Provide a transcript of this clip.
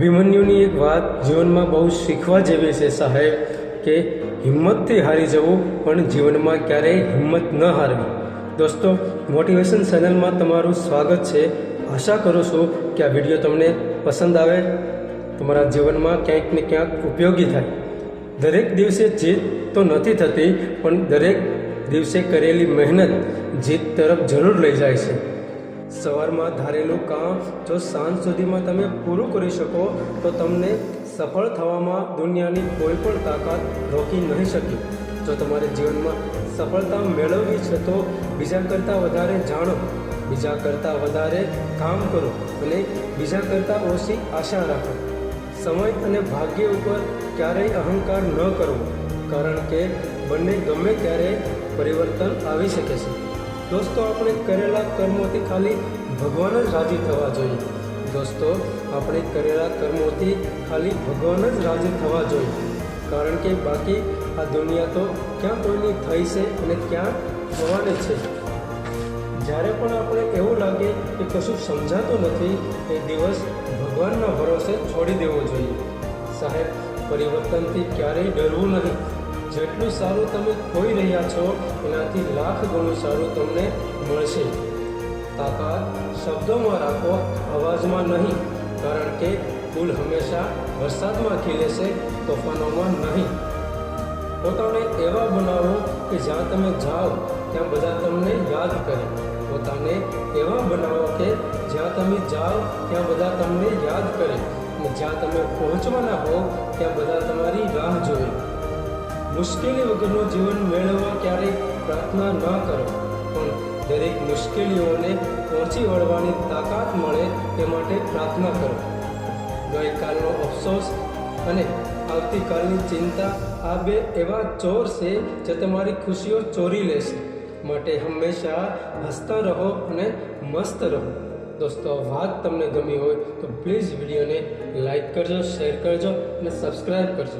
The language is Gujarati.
અભિમન્યુની એક વાત જીવનમાં બહુ શીખવા જેવી છે સાહેબ, કે હિંમતથી હારી જવું પણ જીવનમાં ક્યારેય હિંમત ન હારવી. દોસ્તો, મોટિવેશન ચેનલમાં તમારું સ્વાગત છે. આશા કરું છું કે આ વીડિયો તમને પસંદ આવે. તમારા જીવનમાં ક્યાંક ને ક્યાંક ઉપયોગી થાય. દરેક દિવસે જીત તો નથી થતી, પણ દરેક દિવસે કરેલી મહેનત જીત તરફ જરૂર લઈ જાય છે. સવારમાં ધારેલું કામ જો સાંજ સુધીમાં તમે પૂરું કરી શકો, તો તમને સફળ થવામાં દુનિયાની કોઈ પણ તાકાત રોકી નહીં શકે. જો તમારે જીવનમાં સફળતા મેળવવી છે, તો બીજા કરતાં વધારે જાણો. બીજા કરતાં વધારે કામ કરો અને બીજા કરતાં ઓછી આશા રાખો. સમય અને ભાગ્ય ઉપર ક્યારેય અહંકાર ન કરવો કારણ કે બંને ગમે ત્યારે પરિવર્તન આવી શકે છે. દોસ્તો, આપણે કરેલા કર્મોથી ખાલી ભગવાન જ રાજી થવા જોઈએ. દોસ્તો, આપણે કરેલા કર્મોથી ખાલી ભગવાન જ રાજી થવા જોઈએ. કારણ કે બાકી આ દુનિયા તો ક્યાં કોઈની થઈ છે અને ક્યાં થવાની છે? જ્યારે પણ આપણે એવું લાગે કે કશું સમજાતું નથી, એ દિવસ ભગવાનના ભરોસે છોડી દેવો જોઈએ. સાહેબ, પરિવર્તનથી ક્યારેય ડરવું નહીં. જેટલું સારું તમે ખોઈ રહ્યા છો, એનાથી લાખ ગણું સારું તમને મળશે. તાકાત શબ્દોમાં રાખો, અવાજમાં નહીં. કારણ કે ફૂલ હંમેશા વરસાદમાં ખીલે છે તોફાનોમાં નહીં. પોતાને એવા બનાવો કે જ્યાં તમે જાઓ, ત્યાં બધા તમને યાદ કરે. પોતાને એવા બનાવો કે જ્યાં તમે જાઓ, ત્યાં બધા તમને યાદ કરે. અને જ્યાં તમે પહોંચવાના હો, ત્યાં બધા તમારી રાહ જોવે મુશ્કેલી વગરનું જીવન મેળવવા ક્યારેય પ્રાર્થના ન કરો. પણ દરેક મુશ્કેલીઓને પહોંચી વળવાની તાકાત મળે તે માટે પ્રાર્થના કરો. ગઈકાલનો અફસોસ અને આવતીકાલની ચિંતા આ બે એવા ચોર છે જે તમારી ખુશીઓ ચોરી લેશે. માટે હંમેશા હસતા રહો અને મસ્ત રહો. દોસ્તો, વાત તમને ગમી હોય તો પ્લીઝ વિડીયોને લાઈક કરજો, શેર કરજો અને સબસ્ક્રાઈબ કરજો.